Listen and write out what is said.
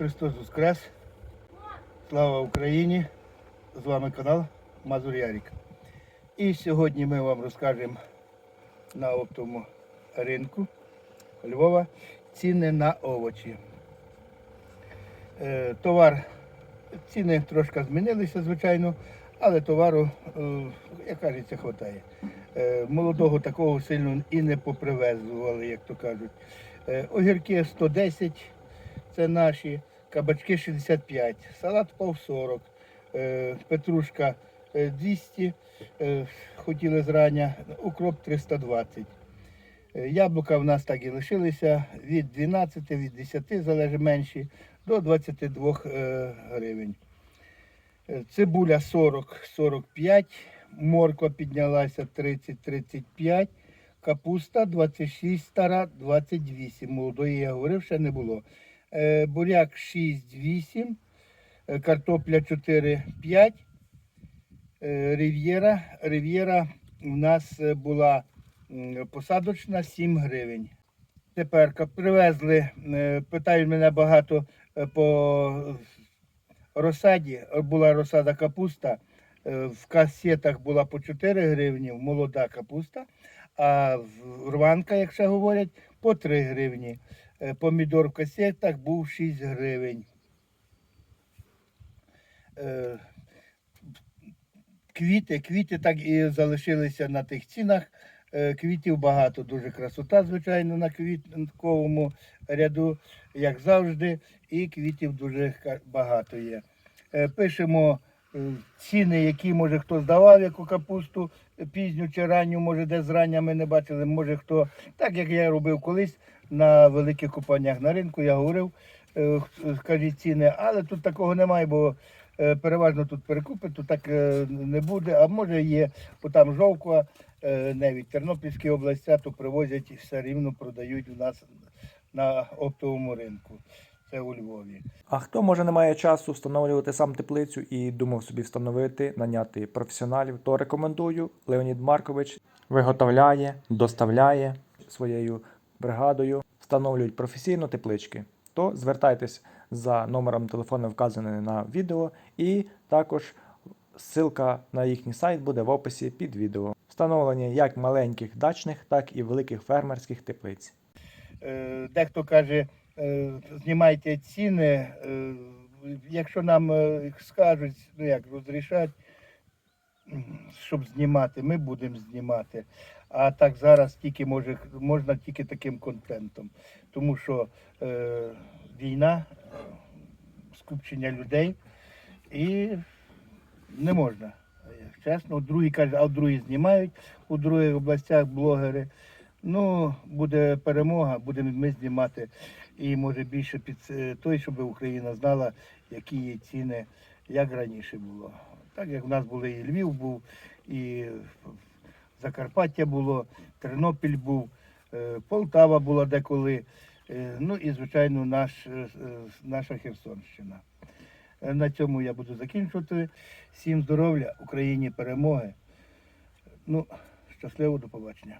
Христос Воскрес! Слава Україні! З вами канал Мазур Ярік. І сьогодні ми вам розкажемо на оптовому ринку Львова ціни на овочі. Е, Товар, ціни трошки змінилися, звичайно, але товару, як кажеться, вистачає. Молодого такого сильно і не попривезували, як то кажуть. Е, Огірки 110, це наші, кабачки 65, салат пов 40, е, петрушка е, 200, е, хотіли зрання, укроп 320. Е, Яблука в нас так і лишилися від 12, від 10, залежить менші, до 22 е, гривень. Е, Цибуля 40-45, морква піднялася 30-35, капуста 26 стара, 28. Молодої я говорив, ще не було. Е, Буряк 6-8, е, картопля 4-5, е, рив'єра. Рив'єра у нас була посадочна 7 гривень. Тепер привезли, питають мене багато по розсаді. Була розсада капуста. В касетах була по 4 гривні, молода капуста, а рванка, як ще говорять, по 3 гривні. Е, Помідор в касетах був 6 гривень. Е, Квіти, квіти так і залишилися на тих цінах. Е, Квітів багато, дуже красота, звичайно, на квітковому ряду, як завжди, і квітів дуже багато є. Пишемо ціни, які може хто здавав, яку капусту е, пізню чи ранню, може де зрання ми не бачили, може хто, так як я робив колись на великих купаннях на ринку, я говорив, е, скажіть ціни, але тут такого немає, бо е, переважно тут перекупи, тут так е, не буде, а може є, бо там жовква, е, навіть Тернопільські області, то привозять і все рівно продають у нас на оптовому ринку. Це у Львові. А хто може не має часу встановлювати сам теплицю і думав собі встановити, наняти професіоналів, то рекомендую. Леонід Маркович виготовляє, доставляє своєю бригадою, встановлюють професійно теплички. То звертайтесь за номером телефону, вказаний на відео, і також ссылка на їхній сайт буде в описі під відео. Встановлення як маленьких дачних, так і великих фермерських теплиць. Е, Дехто каже, знімайте ціни. е, Якщо нам е, скажуть, ну як розрішать, щоб знімати, ми будемо знімати. А так зараз тільки може, можна тільки таким контентом. Тому що е, війна, е, скупчення людей і не можна. Чесно, другі кажуть, а другі знімають у других областях блогери. Ну, буде перемога, будемо ми знімати. І може більше під е, той, щоб Україна знала, які є ціни, як раніше було. Так як в нас були і Львів був, і Закарпаття було, Тернопіль був, е, Полтава була деколи. е, Ну і, звичайно, наш, наша Херсонщина. На цьому я буду закінчувати. Всім здоров'я, Україні перемоги. Ну, щасливо, до побачення.